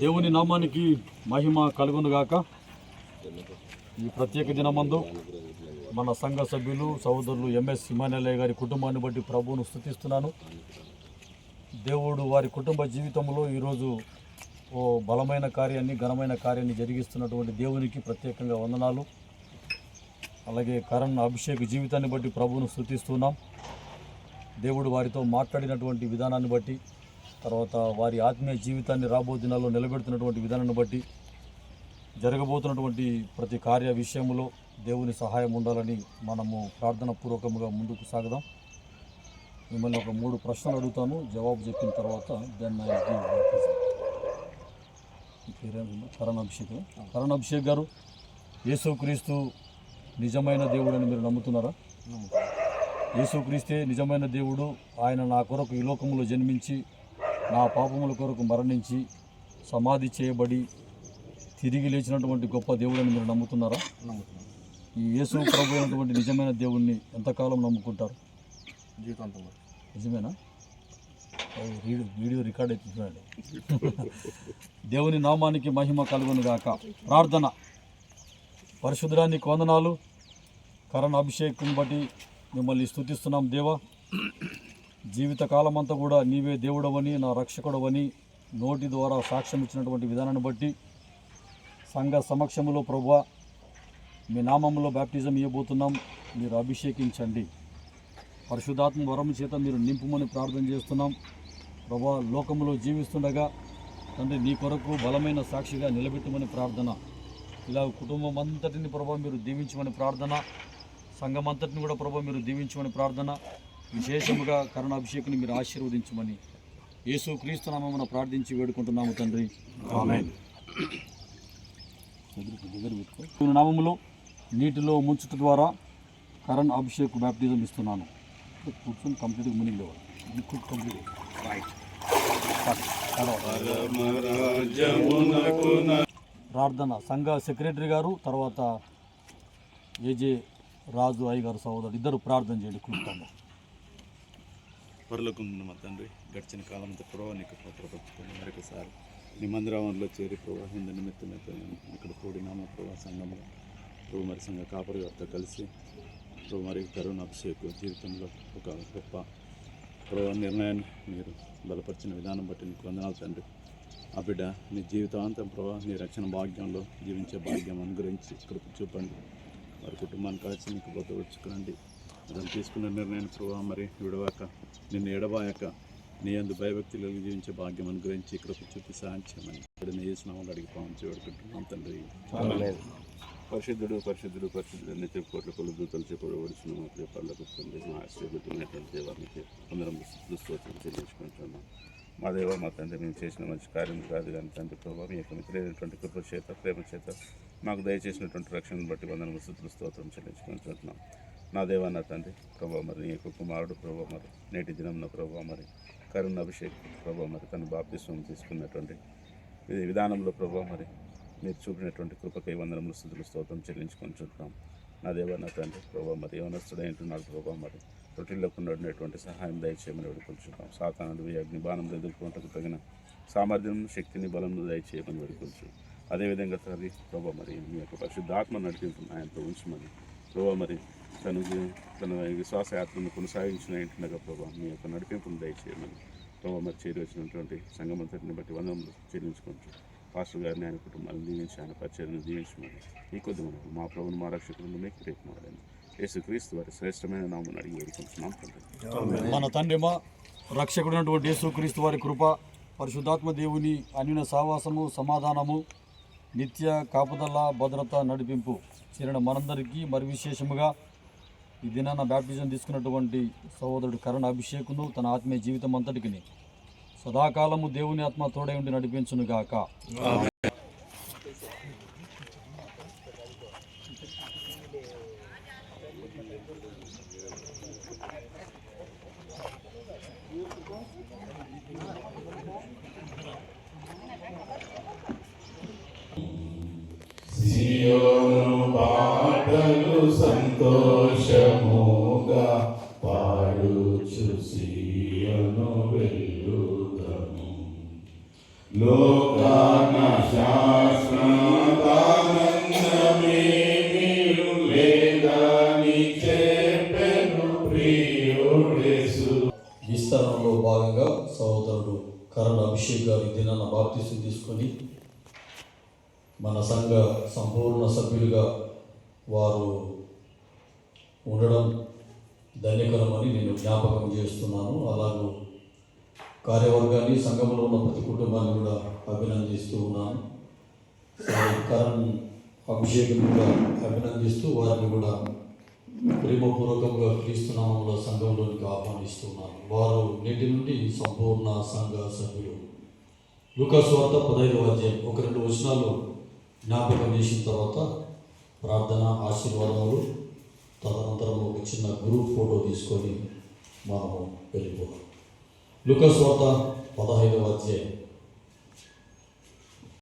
దేవుని నామానికి మహిమ కలుగునుగాక ఈ ప్రత్యేక దినమందు మన సంఘ సభ్యులు సహోదరులు ఎంఎస్ హిమానలయ గారి కుటుంబాన్ని బట్టి ప్రభువును స్థుతిస్తున్నాను. దేవుడు వారి కుటుంబ జీవితంలో ఈరోజు ఓ బలమైన కార్యాన్ని ఘనమైన కార్యాన్ని జరిగిస్తున్నటువంటి దేవునికి ప్రత్యేకంగా వందనాలు. అలాగే కరణ్ అభిషేక్ జీవితాన్ని బట్టి ప్రభువును స్థుతిస్తున్నాం. దేవుడు వారితో మాట్లాడినటువంటి విధానాన్ని బట్టి తర్వాత వారి ఆత్మీయ జీవితాన్ని రాబో దినాల్లో నిలబెడుతున్నటువంటి విధానాన్ని బట్టి జరగబోతున్నటువంటి ప్రతి కార్య విషయంలో దేవుని సహాయం ఉండాలని మనము ప్రార్థన పూర్వకంగా ముందుకు సాగదాం. మిమ్మల్ని ఒక మూడు ప్రశ్నలు అడుగుతాను. జవాబు చెప్పిన తర్వాత then I give Karan Abhishek Karan Abhishek గారు యేసుక్రీస్తు నిజమైన దేవుడని మీరు నమ్ముతున్నారా? యేసుక్రీస్తే నిజమైన దేవుడు ఆయన నా కొరకు ఈ లోకములో జన్మించి నా పాపముల కొరకు మరణించి సమాధి చేయబడి తిరిగి లేచినటువంటి గొప్ప దేవుడని మీరు నమ్ముతున్నారా? ఈ యేసు ప్రభు అయినటువంటి నిజమైన దేవుణ్ణి ఎంతకాలం నమ్ముకుంటారు? జీవితాంతం నిజమేనా? వీడియో రికార్డ్ అవుతుందండి దేవుని నామానికి మహిమ కలుగును గాక. ప్రార్థన. పరిశుద్ధానికి కొందనాలు కరణ్ అభిషేక్ని బట్టి మిమ్మల్ని స్తుతిస్తున్నాం దేవా. జీవితకాలం అంతా కూడా నీవే దేవుడవని నా రక్షకుడవని నోటి ద్వారా సాక్ష్యం ఇచ్చినటువంటి విధానాన్ని బట్టి సంఘ సమక్షంలో ప్రభు మీ నామంలో బ్యాప్టిజం ఇవ్వబోతున్నాం మీరు అభిషేకించండి. పరిశుధాత్మ వరం చేత మీరు నింపుమని ప్రార్థన చేస్తున్నాం. ప్రభా లోకంలో జీవిస్తుండగా తండ్రి నీ కొరకు బలమైన సాక్షిగా నిలబెట్టమని ప్రార్థన. ఇలా కుటుంబం అంతటిని ప్రభా మీరు దీవించమని ప్రార్థన. సంఘం అంతటిని కూడా ప్రభా మీరు దీవించమని ప్రార్థన. విశేషముగా కరుణాభిషేకుని మీరు ఆశీర్వదించమని యేసు క్రీస్తు నామమున ప్రార్థించి వేడుకుంటున్నాము తండ్రి. నామములో నీటిలో ముంచుట ద్వారా కరణ్ అభిషేక్ బ్యాప్టిజం ఇస్తున్నాను. కూర్చొని కంప్లీట్గా మునిగి లేవాలి. లిక్విడ్ కంప్లీట్ రైట్ ప్రార్థన సంఘ సెక్రటరీ గారు తర్వాత ఏజే రాజు అయ్య గారు సహోదరుడు ఇద్దరు ప్రార్థన చేయండి క్లుప్తంగా పరలోకమున్న మా తండ్రి గడిచిన కాలం అంతా ప్రభావ నీకు పత్రపరుచుకొని మరొకసారి నీ మందిరావంలో చేరి ప్రవాహింద నిమిత్తమైతే ఇక్కడ కూడినామ ప్రభావ సంఘంలో ప్రభు మరి సంఘ కాపరి గారితో కలిసి ప్రభు మరి కరుణ అభిషేక్ జీవితంలో ఒక గొప్ప ప్రభు నిర్ణయాన్ని మీరు బలపరిచిన విధానం బట్టి నీకు వందనాలు తండ్రి. ఆ బిడ్డ నీ జీవితాంతం ప్రభావ నీ రక్షణ భాగ్యంలో జీవించే భాగ్యం అనుగ్రహించి ఇక్కడ చూపండి. వారి కుటుంబాన్ని కలిసి నీకు బతకూర్చుకునండి అతను తీసుకున్న నిర్ణయం ప్రభావ మరి విడవాక నిన్ను ఎడబాయక నీ అందు భయభక్తులు జీవించే భాగ్యం అనుగ్రహించి ఇక్కడ చూపి సహాయం చేయమని ఇక్కడ నీ చేసిన అడిగి పాము చేయబడుకుంటున్నాం తండ్రి. పరిశుద్ధుడు పరిశుద్ధుడు పరిశుద్ధుడు నిత్య కోట్ల కొలుదు దూతలు చెప్పబడుచున్న మా ప్రియ పర్లకు మా ఆశ్చర్యపెట్టినటువంటి దేవానికి అందరం దుస్తోత్రం చెల్లించుకుంటున్నాం. మా దేవ మా తండ్రి మేము చేసిన మంచి కార్యం కాదు కానీ తండ్రి ప్రభావ మీ యొక్క మిత్రులైనటువంటి కృప చేత ప్రేమ చేత మాకు దయచేసినటువంటి రక్షణను బట్టి వందన స్థుతులు స్తోత్రం చెల్లించుకుంటున్నాం. నా దేవా నా తండ్రి ప్రభావ మరి నీ యొక్క కుమారుడు ప్రభావ మరి నేటి దినం నా ప్రభావ మరి కరుణ అభిషేక్ ప్రభావ మరి తను బాప్తిస్వం తీసుకున్నటువంటి ఇది విధానంలో ప్రభావ మరి మీరు చూపినటువంటి కృపకై వందనములు స్థుతులు స్తోత్రం చెల్లించుకుంటున్నాం నా దేవ నా తండ్రి ప్రభావ మరి యవనస్తుడైంటున్నాడు ప్రభావ మరి రొటీల్లో ఉండేటువంటి సహాయం దయచేయమని వేడుకొంచున్నాం సాతానుడు అగ్ని బాణం ఎదుర్కొంటకు తగిన సామర్థ్యం శక్తిని బలం దయచేయమని వేడుకొంచు అదేవిధంగా తండ్రి ప్రభావ మరి మీ యొక్క పరిశుద్ధాత్మ నడిపింపు ఆయనతో ఉంచమని ప్రభావ మరి తను తన విశ్వాస యాత్రను కొనసాగించిన ఏంటనగా ప్రభావ మీ యొక్క నడిపింపును దయచేయమని ప్రభావ మరి చేరి వచ్చినటువంటి సంగమంతటిని బట్టి వందములు చెల్లించుకుంటూ పాస్టర్ గారిని ఆయన కుటుంబాన్ని దీవించి ఆయన పరిచయను దీవించమని ఈ కొద్ది మనకు మా ప్రభుని మా రక్షకులను మీకు రేపుమాడని యేసు క్రీస్తు వారి శ్రేష్టమైన నామని అడిగి వేడుకుంటున్నాం తండ్రి. మన తండ్రి మా రక్షకుడైనటువంటి యేసుక్రీస్తు వారి కృప పరిశుద్ధాత్మ దేవుని అన్యున సావాసము సమాధానము నిత్య కాపుదల భద్రత నడిపింపు చేరిన మనందరికీ మరి విశేషముగా ఈ దినాన బ్యాప్టిజం తీసుకున్నటువంటి సహోదరుడు కరుణ అభిషేకును తన ఆత్మీయ జీవితం అంతటికి సదాకాలము దేవుని ఆత్మ తోడై ఉండి నడిపించును గాక. సంతో గారు అభిషేక్ దినాన తీసుకొని మన సంఘ సంపూర్ణ సభ్యులుగా వారు ఉండడం ధన్యకరమని నేను జ్ఞాపకం చేస్తున్నాను. అలాగే కార్యవర్గాన్ని సంఘంలో ఉన్న ప్రతి కుటుంబాన్ని కూడా అభినందిస్తూ ఉన్నాను. కరణ్ అభిషేకం కూడా అభినందిస్తూ వారిని కూడా ప్రేమపూర్వకంగా క్రీస్తునామంలో సంఘంలోనికి ఆహ్వానిస్తున్నాను వారు నేటి నుండి సంపూర్ణ సంఘ సభ్యులు. లూకాస్వార్త పదహైదు అధ్యాయం ఒక రెండు వచనాలు జ్ఞాపకం చేసిన తర్వాత ప్రార్థన ఆశీర్వాదములు తదనంతరం ఒక చిన్న గ్రూప్ ఫోటో తీసుకొని మనము వెళ్ళిపోవాలి. లూకాస్ వార్త పదహైదవ అధ్యాయం